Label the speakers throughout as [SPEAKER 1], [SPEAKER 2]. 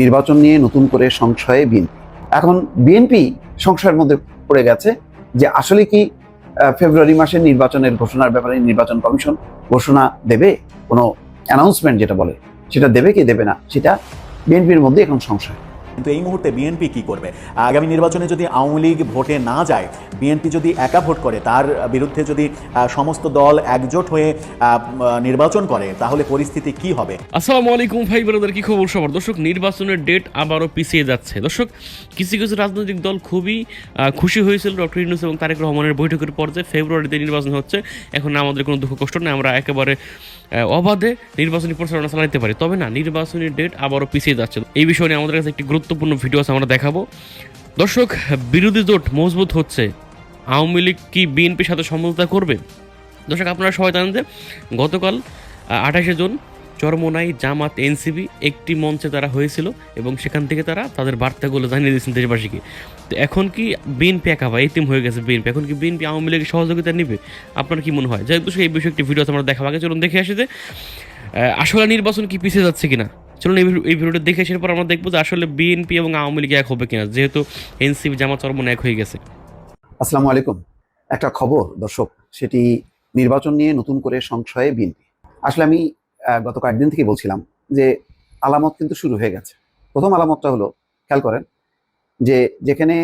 [SPEAKER 1] নির্বাচন নিয়ে নতুন করে সংশয়ে বিএনপি। এখন বিএনপি সংশয়ের মধ্যে পড়ে গেছে যে আসলে কি ফেব্রুয়ারি মাসের নির্বাচনের ঘোষণার ব্যাপারে নির্বাচন কমিশন ঘোষণা দেবে? কোনো অ্যানাউন্সমেন্ট যেটা বলে, সেটা দেবে কি দেবে না? সেটা বিএনপির মধ্যে এখন সংশয়।
[SPEAKER 2] কিন্তু এই মুহূর্তে বিএনপি কি করবে? আগামী নির্বাচনে যদি আওয়ামী লীগ ভোটে না যায় বিএনপি যদি একা ভোট করে, তার বিরুদ্ধে যদি সমস্ত দল একজোট হয়ে নির্বাচন করে, তাহলে পরিস্থিতি কি হবে?
[SPEAKER 3] আসসালামু আলাইকুম ভাই ব্রাদার কি খবর সবার? দর্শক, নির্বাচনের ডেট আবারও পিছিয়ে যাচ্ছে। দর্শক, কিছু কিছু রাজনৈতিক দল খুবই খুশি হয়েছিল ডক্টর ইউনুস এবং তারেক রহমানের বৈঠকের পর যে ফেব্রুয়ারিতে নির্বাচন হচ্ছে। এখন আমাদের কোনো দুঃখ কষ্ট নেই, আমরা একেবারে অবাধে নির্বাচনী প্রচারণা চালাতে পারি। তবে না, নির্বাচনী ডেট আবারও পিছিয়ে যাচ্ছে। এই বিষয় আমাদের কাছে একটি গুরুত্বপূর্ণ ভিডিও আছে, আমরা দেখাবো। দর্শক, বিরোধী জোট মজবুত হচ্ছে। আওয়ামী লীগ কি বিএনপির সাথে সমঝোতা করবে? দর্শক, আপনারা সবাই জানেন যে গতকাল আঠাশে জুন চরমোনাই জামাত এনসিবি একটি মঞ্চে তারা হয়েছিল এবং সেখান থেকে তারা তাদের বার্তাগুলো জানিয়ে দিয়েছেন দেশবাসীকে। তো এখন কি বিএনপি একা বা এতিম হয়ে গেছে বিএনপি? এখন কি বিএনপি আওয়ামী লীগের সহযোগিতা নিবে? আপনার কি মনে হয়? যাই এই বিষয়ে একটি ভিডিও আমরা দেখাবো। আগে চলুন দেখে আসি যে আসলে নির্বাচন কি পিছিয়ে যাচ্ছে কিনা? চলুন এই ভিডিও- এই ভিডিওটা দেখে আসার পর আমরা দেখব যে আসলে বিএনপি এবং আওয়ামী লীগ এক হবে কিনা, যেহেতু এনসিবি জামাত চরমোনাই এক হয়ে গেছে।
[SPEAKER 1] আসসালামু আলাইকুম। একটা খবর, দর্শক, সেটি নির্বাচন নিয়ে নতুন করে সংশয়ে বিএনপি। আসলে আমি গত কয়েকদিন থেকে বলছিলাম যে আলামত কিন্তু শুরু হয়ে গেছে। প্রথম আলামতটা হলো, খেয়াল করেন, যে যেখানে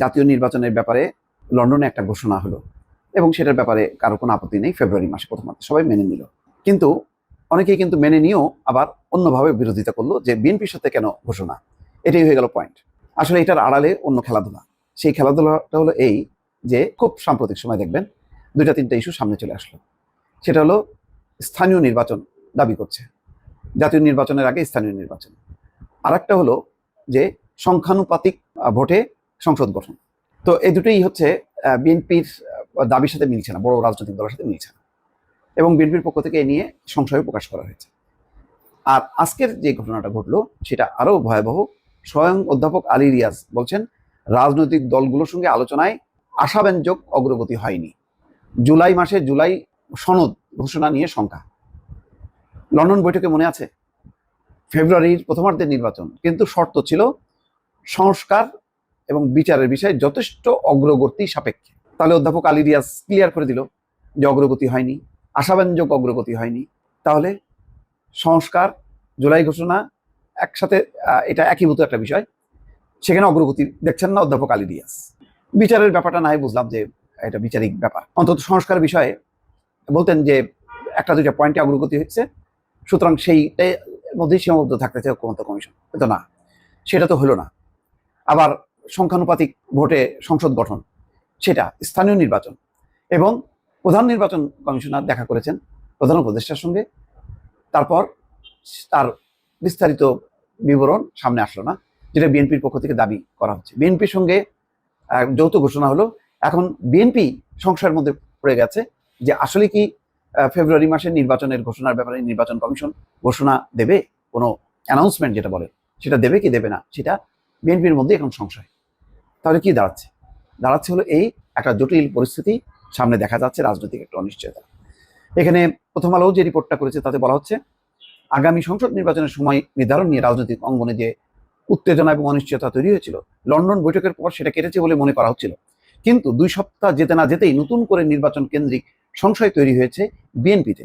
[SPEAKER 1] জাতীয় নির্বাচনের ব্যাপারে লন্ডনে একটা ঘোষণা হলো, এবং সেটার ব্যাপারে কারও কোনো আপত্তি নেই, ফেব্রুয়ারি মাসে প্রথমত, সবাই মেনে নিল। কিন্তু অনেকেই কিন্তু মেনে নিয়েও আবার অন্যভাবে বিরোধিতা করল যে বিএনপির সাথে কেন ঘোষণা? এটাই হয়ে গেল পয়েন্ট আসলে এটার আড়ালে অন্য খেলাধুলা। সেই খেলাধুলাটা হলো এই যে খুব সাম্প্রতিক সময় দেখবেন, দুইটা তিনটা ইস্যু সামনে চলে আসলো। সেটা হলো স্থানীয় নির্বাচন দাবি করছে। জাতীয় নির্বাচনের আগে স্থানীয় নির্বাচন। আর একটা হলো যে সংখ্যানুপাতিক ভোটে সংসদ গঠন। তো এই দুটোই হচ্ছে বিএনপির দাবির সাথে মিলছে না, বড় রাজনৈতিক দলের সাথে মিলছে না। এবং বিএনপির পক্ষ থেকে এ নিয়ে সংশয় প্রকাশ করা হয়েছে। আর আজকের যে ঘটনাটা ঘটলো, সেটা আরও ভয়াবহ। স্বয়ং অধ্যাপক আলী রিয়াজ বলছেন, রাজনৈতিক দলগুলোর সঙ্গে আলোচনায় আশাব্যঞ্জক অগ্রগতি হয়নি। জুলাই মাসে জুলাই সনদ ঘোষণা নিয়ে শঙ্কা। লন্ডন বৈঠকে মনে আছে? ফেব্রুয়ারির প্রথমার্ধের নির্বাচন। কিন্তু শর্ত ছিল সংস্কার এবং বিচারের বিষয়ে যথেষ্ট অগ্রগতি সাপেক্ষে। তাহলে অধ্যাপক আলী রিয়াজ ক্লিয়ার করে দিল যে অগ্রগতি হয়নি। আশাব্যঞ্জক অগ্রগতি হয়নি। তাহলে সংস্কার, জুলাই ঘোষণা একসাথে এটা একীভূত একটা বিষয়। সেখানে অগ্রগতি দেখছেন না অধ্যাপক আলী রিয়াজ বিচারের ব্যাপারটা নাই বুঝলাম যে এটা বিচারিক ব্যাপার। অন্তত সংস্কার বিষয়ে বলতেন যে একটা দুইটা পয়েন্টে অগ্রগতি হয়েছে সুতরাং সেইটার মধ্যেই সীমাবদ্ধ থাকতে চাই ঐক্যমত্য কমিশন। কিন্তু না, সেটা তো হলো না। আবার সংখ্যানুপাতিক ভোটে সংসদ গঠন, সেটা স্থানীয় নির্বাচন এবং প্রধান নির্বাচন কমিশনার দেখা করেছেন, প্রধান উপদেষ্টার সঙ্গে। তারপর তার বিস্তারিত বিবরণ সামনে আসলো না, যেটা বিএনপির পক্ষ থেকে দাবি করা হচ্ছে। বিএনপির সঙ্গে যৌথ ঘোষণা হলো, এখন বিএনপি সংশয়ের মধ্যে পড়ে গেছে যে আসলে কি ফেব্রুয়ারি মাসের নির্বাচনের ঘোষণার ব্যাপারে নির্বাচন কমিশন ঘোষণা দেবে? কোনো অ্যানাউন্সমেন্ট যেটা বলে, সেটা দেবে কি দেবে না, সেটা বিএনপির মধ্যে এখন সংশয়। তাহলে কি দাঁড়াচ্ছে? দাঁড়াচ্ছে হলো এই একটা জটিল পরিস্থিতি সামনে দেখা যাচ্ছে রাজনৈতিক একটা অনিশ্চয়তা। এখানে প্রথম আলো যে রিপোর্টটা করেছে তাতে বলা হচ্ছে, আগামী সংসদ নির্বাচনের সময় নির্ধারণ নিয়ে রাজনৈতিক অঙ্গনে যে উত্তেজনা এবং অনিশ্চয়তা তৈরি হয়েছিল, লন্ডন বৈঠকের পর সেটা কেটেছে বলে মনে করা হচ্ছিল। কিন্তু দুই সপ্তাহ যেতে না যেতেই নতুন করে নির্বাচন কেন্দ্রিক সংশয় তৈরি হয়েছে বিএনপিতে।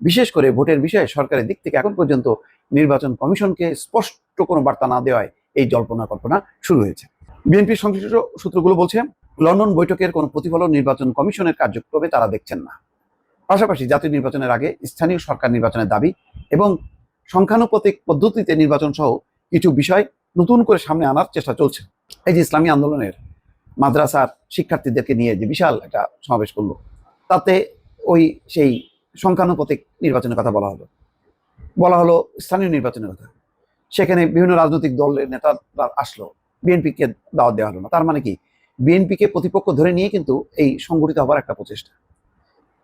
[SPEAKER 1] বিশেষ করে ভোটের বিষয়ে সরকারের দিক থেকে এখন পর্যন্ত নির্বাচন কমিশনকে স্পষ্ট কোনো বার্তা না দেওয়ায় এই জল্পনা কল্পনা শুরু হয়েছে। বিএনপির সংশ্লিষ্ট সূত্রগুলো বলছে লন্ডন বৈঠকের কোনো প্রতিফলন নির্বাচন কমিশনের কার্যক্রমে তারা দেখছেন না। পাশাপাশি জাতীয় নির্বাচনের আগে স্থানীয় সরকার নির্বাচনের দাবি এবং সংখ্যানুপাতিক পদ্ধতিতে নির্বাচন সহ কিছু বিষয় নতুন করে সামনে আনার চেষ্টা চলছে। এই যে ইসলামী আন্দোলনের মাদ্রাসার শিক্ষার্থীদেরকে নিয়ে যে বিশাল একটা সমাবেশ করল, তাতে ওই সেই সংখ্যানুপাতিক নির্বাচনের কথা বলা হলো। বলা হলো স্থানীয় নির্বাচনের কথা। সেখানে বিভিন্ন রাজনৈতিক দলের নেতারা আসলো, বিএনপিকে দাওয়াত দেওয়া হলো না। তার মানে কি? বিএনপিকে প্রতিপক্ষ ধরে নিয়ে কিন্তু এই সংগঠিত হবার একটা প্রচেষ্টা।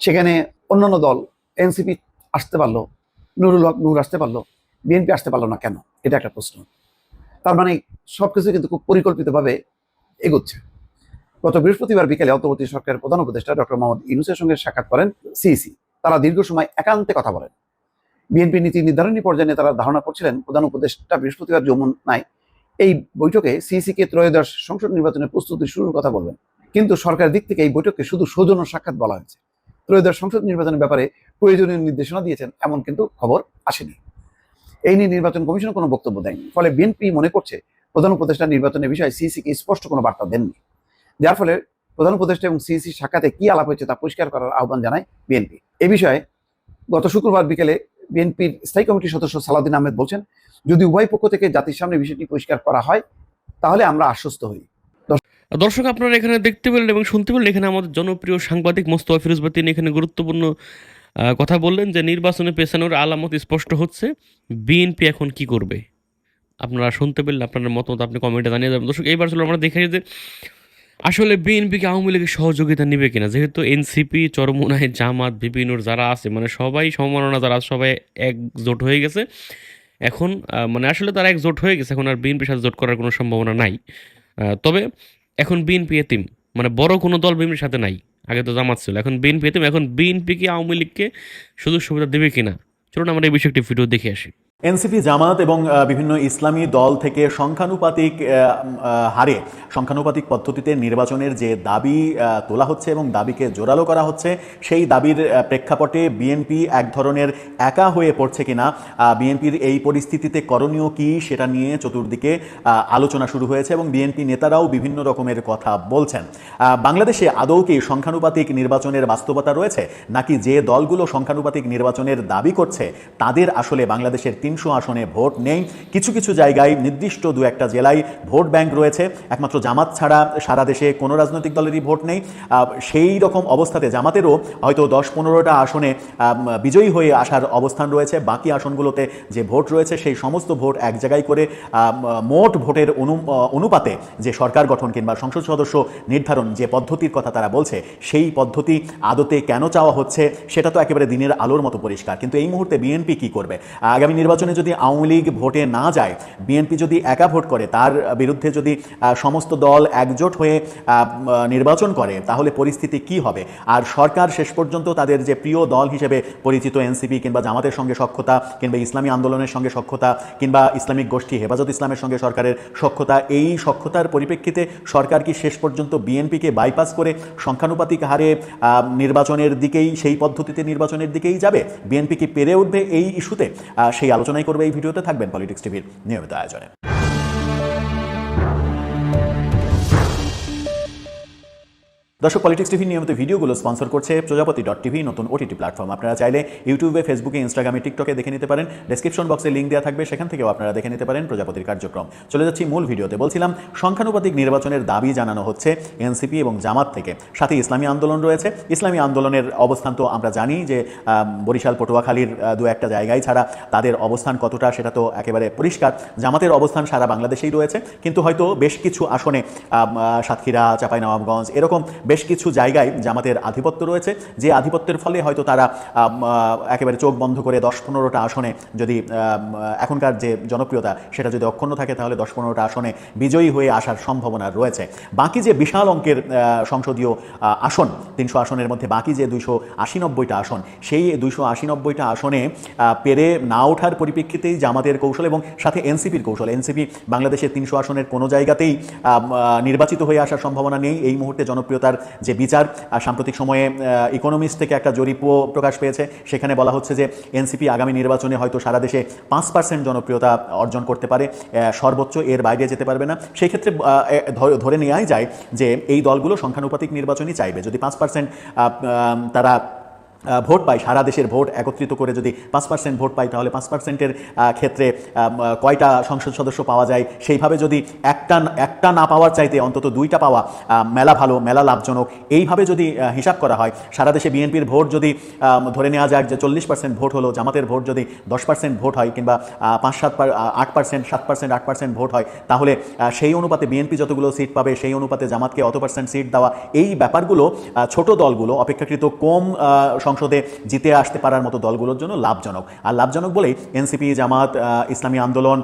[SPEAKER 1] সেখানে অন্যান্য দল, এনসিপি আসতে পারল, নুরুল হক নূর আসতে পারল, বিএনপি আসতে পারল না কেন? এটা একটা প্রশ্ন। তার মানে সবকিছু কিন্তু খুব পরিকল্পিতভাবে এগোচ্ছে। গত বৃহস্পতিবার বিকেলে অন্তর্বর্তী সরকারের প্রধান উপদেষ্টা ডক্টর মোহাম্মদ ইউনুসের সঙ্গে সাক্ষাৎ করেন সিইসি। তারা দীর্ঘ সময় একান্তে কথা বলেন। বিএনপি নীতি নির্ধারণী পর্যায়ে তারা ধারণা করছিলেন, প্রধান উপদেষ্টা বৃহস্পতিবার যমুনায় এই বৈঠকে সিইসিকে ত্রয়োদশ সংসদ নির্বাচনের প্রস্তুতি শুরুর কথা বলবেন। কিন্তু সরকারের দিক থেকে এই বৈঠককে শুধু সৌজন্য সাক্ষাৎ বলা হয়েছে। ত্রয়োদশ সংসদ নির্বাচনের ব্যাপারে প্রয়োজনীয় নির্দেশনা দিয়েছেন, এমন কিন্তু খবর আসেনি। এই নিয়ে নির্বাচন কমিশন কোনো বক্তব্য দেয়নি। ফলে বিএনপি মনে করছে, প্রধান উপদেষ্টা নির্বাচনের বিষয়ে সিইসিকে স্পষ্ট কোনো বার্তা দেননি। যার ফলে প্রধান উপদেষ্টা এবং সিইসি সাক্ষাতে কি আলাপ হয়েছে তা পরিষ্কার করার আহ্বান জানায় বিএনপি। এ বিষয়ে গত শুক্রবার বিকেলে বিএনপির স্থায়ী কমিটির সদস্য সালাউদ্দিন আহমেদ বলছেন যদি উভয় পক্ষ থেকে জাতির সামনে বিষয়টি পরিষ্কার করা হয়, তাহলে আমরা আশ্বস্ত হই।
[SPEAKER 3] দর্শক, আপনারা এখানে দেখতে পেলেন এবং শুনতে পেলেন, এখানে আমাদের জনপ্রিয় সাংবাদিক মোস্তফা ফিরোজ বাতিন এখানে গুরুত্বপূর্ণ কথা বললেন যে নির্বাচনে পেছানোর আলামত স্পষ্ট হচ্ছে। বিএনপি এখন কি করবে? আপনারা শুনতে পেলেন আপনার মতামত আপনি কমেন্টে জানিয়ে যাবেন দর্শক, এইবার চলো আমরা দেখে যে আসলে বিএনপিকে আওয়ামী লীগের সহযোগিতা নেবে কিনা? যেহেতু এনসিপি, চরমুনায় জামাত বিপিনুর যারা আছে মানে সবাই সম্মাননা, যারা সবাই একজোট হয়ে গেছে। এখন মানে আসলে তারা একজোট হয়ে গেছে, এখন আর বিএনপির সাথে জোট করার কোনো সম্ভাবনা নাই। তবে এখন বিএনপি এতিম মানে বড় কোনো দল বিএনপির সাথে নাই, আগে তো জামাত ছিল। এখন বিএনপি এতিম এখন বিএনপি কি আওয়ামী লীগকে সুযোগ সুবিধা দেবে কিনা? চলুন আমরা এই বিষয়ে একটি ভিডিও দেখে আসি।
[SPEAKER 2] এনসিপি জামাত এবং বিভিন্ন ইসলামী দল থেকে সংখ্যানুপাতিক হারে সংখ্যানুপাতিক পদ্ধতিতে নির্বাচনের যে দাবি তোলা হচ্ছে এবং দাবিকে জোরালো করা হচ্ছে, সেই দাবির প্রেক্ষাপটে বিএনপি এক ধরনের একা হয়ে পড়ছে কিনা বিএনপির এই পরিস্থিতিতে করণীয় কি সেটা নিয়ে চতুর্দিকে আলোচনা শুরু হয়েছে এবং বিএনপি নেতারাও বিভিন্ন রকমের কথা বলছেন। বাংলাদেশে আদৌ কি সংখ্যানুপাতিক নির্বাচনের বাস্তবতা রয়েছে, নাকি যে দলগুলো সংখ্যানুপাতিক নির্বাচনের দাবি করছে, তাদের আসলে বাংলাদেশের তিনশো আসনে ভোট নেই। কিছু কিছু জায়গায় নির্দিষ্ট দু একটা জেলায় ভোট ব্যাংক রয়েছে। একমাত্র জামাত ছাড়া সারা দেশে কোনো রাজনৈতিক দলেরই ভোট নেই। সেই রকম অবস্থাতে জামাতেরও হয়তো দশ পনেরোটা আসনে বিজয়ী হয়ে আসার অবস্থান রয়েছে। বাকি আসনগুলোতে যে ভোট রয়েছে, সেই সমস্ত ভোট এক জায়গায় করে মোট ভোটের অনু অনুপাতে যে সরকার গঠন কিংবা সংসদ সদস্য নির্ধারণ যে পদ্ধতির কথা তারা বলছে, সেই পদ্ধতি আদতে কেন চাওয়া হচ্ছে, সেটা তো একেবারে দিনের আলোর মতো পরিষ্কার। কিন্তু এই মুহূর্তে বিএনপি কি করবে? আগামী নির্বাচনে যদি আওয়ামী লীগ ভোটে না যায়, বিএনপি যদি একা ভোট করে, তার বিরুদ্ধে যদি সমস্ত দল একজোট হয়ে নির্বাচন করে, তাহলে পরিস্থিতি কি হবে? আর সরকার শেষ পর্যন্ত তাদের যে প্রিয় দল হিসেবে পরিচিত এনসিপি কিংবা জামাতের সঙ্গে সক্ষতা কিংবা ইসলামী আন্দোলনের সঙ্গে সক্ষতা কিংবা ইসলামিক গোষ্ঠী হেফাজত ইসলামের সঙ্গে সরকারের সক্ষতা এই সক্ষতার পরিপ্রেক্ষিতে সরকার কি শেষ পর্যন্ত বিএনপিকে বাইপাস করে সংখ্যানুপাতিক হারে নির্বাচনের দিকেই, সেই পদ্ধতিতে নির্বাচনের দিকেই যাবে? বিএনপি কি পেরে উঠবে এই ইস্যুতে? সেই আলোচনাই করবে এই ভিডিওতে থাকবেন পলিটিক্স টিভির নিয়মিত আয়োজনে। দর্শক পলিটিক্স টিভি নিয়মিত ভিডিওগুলো স্পন্সর করছে প্রজাপতি ডট টিভি নতুন ওটিটি প্ল্যাটফর্ম আপনারা চাইলে ইউটিউবে ফেসবুকে ইনস্টাগ্রামে টিকটকে দেখে নিতে পারেন। ডেসক্রিপশন বক্সে লিঙ্ক দেওয়া থাকবে, সেখান থেকেও আপনারা দেখে নিতে পারেন প্রজাপতির কার্যক্রম। চলে যাচ্ছি মূল ভিডিওতে। বলছিলাম, সংখ্যানুপাতিক নির্বাচনের দাবি জানানো হচ্ছে এনসিপি এবং জামাত থেকে। সাথে ইসলামী আন্দোলন রয়েছে। ইসলামী আন্দোলনের অবস্থান তো আমরা জানি যে বরিশাল, পটুয়াখালীর দু একটা জায়গায় ছাড়া তাদের অবস্থান কতটা সেটা তো একেবারে পরিষ্কার। জামাতের অবস্থান সারা বাংলাদেশেই রয়েছে। কিন্তু হয়তো বেশ কিছু আসনে সাতক্ষীরা, চাঁপাইনবাবগঞ্জ, এরকম বেশ কিছু জায়গায় জামাতের আধিপত্য রয়েছে। যে আধিপত্যের ফলে হয়তো তারা একেবারে চোখ বন্ধ করে দশ পনেরোটা আসনে যদি এখনকার যে জনপ্রিয়তা সেটা যদি অক্ষুণ্ণ থাকে, তাহলে দশ পনেরোটা আসনে বিজয়ী হয়ে আসার সম্ভাবনা রয়েছে। বাকি যে বিশাল অঙ্কের সংসদীয় আসন, তিনশো আসনের মধ্যে বাকি যে দুইশো আশি নব্বইটা আসন, সেই দুইশো আশি নব্বইটা আসনে পেরে না ওঠার পরিপ্রেক্ষিতেই জামাতের কৌশল এবং সাথে এনসিপির কৌশল, এনসিপি বাংলাদেশের তিনশো আসনের কোনো জায়গাতেই নির্বাচিত হয়ে আসার সম্ভাবনা নেই। এই মুহূর্তে জনপ্রিয়তার যে বিচার সাম্প্রতিক সময়ে ইকোনমিস্ট থেকে একটা জরিপও প্রকাশ পেয়েছে। সেখানে বলা হচ্ছে যে এনসিপি আগামী নির্বাচনে হয়তো সারা দেশে পাঁচ পার্সেন্ট জনপ্রিয়তা অর্জন করতে পারে সর্বোচ্চ এর বাইরে যেতে পারবে না। সেই ক্ষেত্রে ধরে- নেওয়াই যায় যে, এই দলগুলো সংখ্যানুপাতিক নির্বাচনই চাইবে। যদি পাঁচ পার্সেন্ট তারা ভোট পায়, সারা দেশের ভোট একত্রিত করে যদি পাঁচ পার্সেন্ট ভোট পায়, তাহলে পাঁচ পার্সেন্টের ক্ষেত্রে কয়টা সংসদ সদস্য পাওয়া যায়? সেইভাবে যদি একটা একটা না পাওয়ার চাইতে অন্তত দুইটা পাওয়া মেলা ভালো, মেলা লাভজনক, এইভাবে যদি হিসাব করা হয়, সারা দেশে বিএনপির ভোট যদি ধরে নেওয়া যাক যে চল্লিশ পার্সেন্ট ভোট হলো, জামাতের ভোট যদি দশ পার্সেন্ট ভোট হয় কিংবা পাঁচ সাত, আট পার্সেন্ট সাত পার্সেন্ট আট পার্সেন্ট ভোট হয়, তাহলে সেই অনুপাতে বিএনপি যতগুলো সিট পাবে, সেই অনুপাতে জামাতকে অত পার্সেন্ট সিট দেওয়া, এই ব্যাপারগুলো ছোট দলগুলো অপেক্ষাকৃত কম সংসদে জিতে আসতে পারার মতো দলগুলোর জন্য লাভজনক। আর লাভজনক বলেই এনসিপি, জামাত ইসলামী আন্দোলন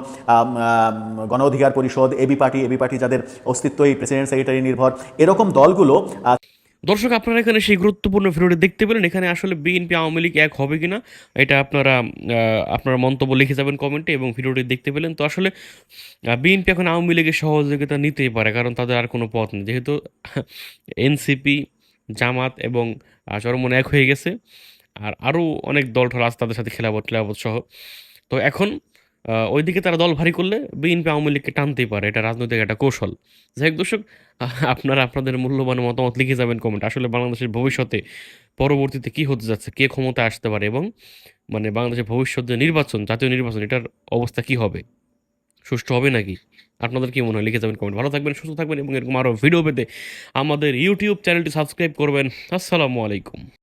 [SPEAKER 2] গণ অধিকার পরিষদ, এবি পার্টি এবি পার্টি যাদের অস্তিত্বই প্রেসিডেন্ট সেক্রেটারি নির্ভর, এরকম দলগুলো
[SPEAKER 3] দর্শক, আপনারা এখানে সেই গুরুত্বপূর্ণ ভিডিওটি দেখতে পেলেন। এখানে আসলে বিএনপি আওয়ামী লীগ এক হবে কিনা, এটা আপনারা আপনারা মন্তব্য লিখে যাবেন কমেন্টে এবং ভিডিওটি দেখতে পেলেন। তো আসলে বিএনপি এখন আওয়ামী লীগের সহযোগিতা নিতেই পারে, কারণ তাদের আর কোনো পথ নেই। যেহেতু এনসিপি, জামাত এবং আহ, চরমন এক হয়ে গেছে। আর আরও অনেক দল টল আছে তাদের সাথে খেলাবত টেলাবত সহ। তো এখন ওইদিকে তারা দল ভারী করলে বিএনপি আওয়ামী লীগকে টানতেই পারে। এটা রাজনৈতিক একটা কৌশল। যাই হোক দর্শক আপনারা আপনাদের মূল্যবান মতামত লিখে যাবেন কমেন্ট আসলে বাংলাদেশের ভবিষ্যতে পরবর্তীতে কি হতে যাচ্ছে কে ক্ষমতা আসতে পারে এবং মানে বাংলাদেশের ভবিষ্যৎ যে নির্বাচন জাতীয় নির্বাচন এটার অবস্থা কি হবে? সুষ্ঠু হবে নাকি? আপনাদের কি মনে হয়? লিখে যাবেন কমেন্ট ভালো থাকবেন, সুস্থ থাকবেন এবং এরকম আরও ভিডিও পেতে আমাদের ইউটিউব চ্যানেলটি সাবস্ক্রাইব করবেন। আসসালামু আলাইকুম।